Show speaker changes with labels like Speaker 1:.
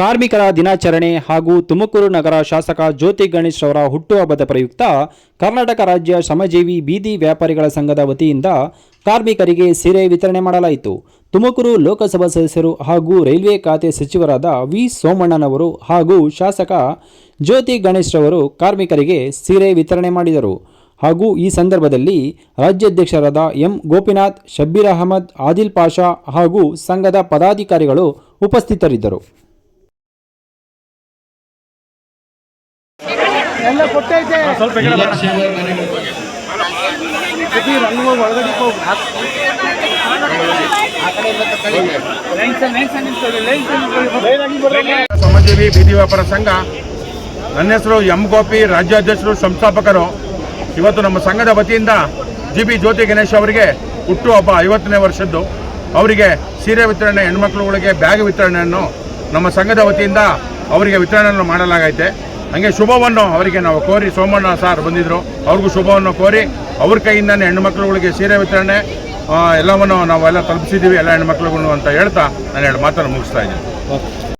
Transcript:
Speaker 1: ಕಾರ್ಮಿಕರ ದಿನಾಚರಣೆ ಹಾಗೂ ತುಮಕೂರು ನಗರ ಶಾಸಕ ಜ್ಯೋತಿ ಗಣೇಶ್ ಅವರ ಹುಟ್ಟುಹಬ್ಬದ ಪ್ರಯುಕ್ತ ಕರ್ನಾಟಕ ರಾಜ್ಯ ಶ್ರಮಜೀವಿ ಬೀದಿ ವ್ಯಾಪಾರಿಗಳ ಸಂಘದ ವತಿಯಿಂದ ಕಾರ್ಮಿಕರಿಗೆ ಸೀರೆ ವಿತರಣೆ ಮಾಡಲಾಯಿತು. ತುಮಕೂರು ಲೋಕಸಭಾ ಸದಸ್ಯರು ಹಾಗೂ ರೈಲ್ವೆ ಖಾತೆ ಸಚಿವರಾದ ವಿ ಸೋಮಣ್ಣನವರು ಹಾಗೂ ಶಾಸಕ ಜ್ಯೋತಿ ಗಣೇಶ್ ಅವರು ಕಾರ್ಮಿಕರಿಗೆ ಸೀರೆ ವಿತರಣೆ ಮಾಡಿದರು. ಹಾಗೂ ಈ ಸಂದರ್ಭದಲ್ಲಿ ರಾಜ್ಯಾಧ್ಯಕ್ಷರಾದ ಎಂ ಗೋಪಿನಾಥ್, ಶಬ್ಬೀರ್ ಅಹಮದ್, ಆದಿಲ್ ಪಾಷಾ ಹಾಗೂ ಸಂಘದ ಪದಾಧಿಕಾರಿಗಳು ಉಪಸ್ಥಿತರಿದ್ದರು.
Speaker 2: ಎಲ್ಲ ಕೊಟ್ಟೈತೆ ಸ್ವಲ್ಪ ರಂಗು ಒಳಗಡೆ.
Speaker 3: ಶ್ರಮಜೀವಿ ಬೀದಿ ವ್ಯಾಪಾರ ಸಂಘ. ನನ್ನ ಹೆಸರು ಎಂ ಗೋಪಿ ರಾಜ್ಯಾಧ್ಯಕ್ಷರು ಸಂಸ್ಥಾಪಕರು. ಇವತ್ತು ನಮ್ಮ ಸಂಘದ ವತಿಯಿಂದ ಜಿ ಬಿ ಜ್ಯೋತಿ ಗಣೇಶ್ ಅವರಿಗೆ ಹುಟ್ಟು ಹಬ್ಬ ಐವತ್ತನೇ ವರ್ಷದ್ದು. ಅವರಿಗೆ ಸೀರೆ ವಿತರಣೆ ಹೆಣ್ಮಕ್ಳುಗಳಿಗೆ ಬ್ಯಾಗ್ ವಿತರಣೆಯನ್ನು ನಮ್ಮ ಸಂಘದ ವತಿಯಿಂದ ಅವರಿಗೆ ವಿತರಣೆಯನ್ನು ಮಾಡಲಾಗೈತೆ. ಹಾಗೆ ಶುಭವನ್ನು ಅವರಿಗೆ ನಾವು ಕೋರಿ ಸೋಮಣ್ಣ ಸಾರ್ ಬಂದಿದ್ದರು ಅವ್ರಿಗೂ ಶುಭವನ್ನು ಕೋರಿ ಅವ್ರ ಕೈಯಿಂದನೇ ಹೆಣ್ಣುಮಕ್ಳುಗಳಿಗೆ ಸೀರೆ ವಿತರಣೆ ಎಲ್ಲವನ್ನು ನಾವೆಲ್ಲ ತಲುಪಿಸಿದ್ದೀವಿ, ಎಲ್ಲ ಹೆಣ್ಮಕ್ಳಿಗೂ ಅಂತ ಹೇಳ್ತಾ ನಾನು ಎರಡು ಮಾತನ್ನು ಮುಗಿಸ್ತಾ ಇದ್ದೀನಿ.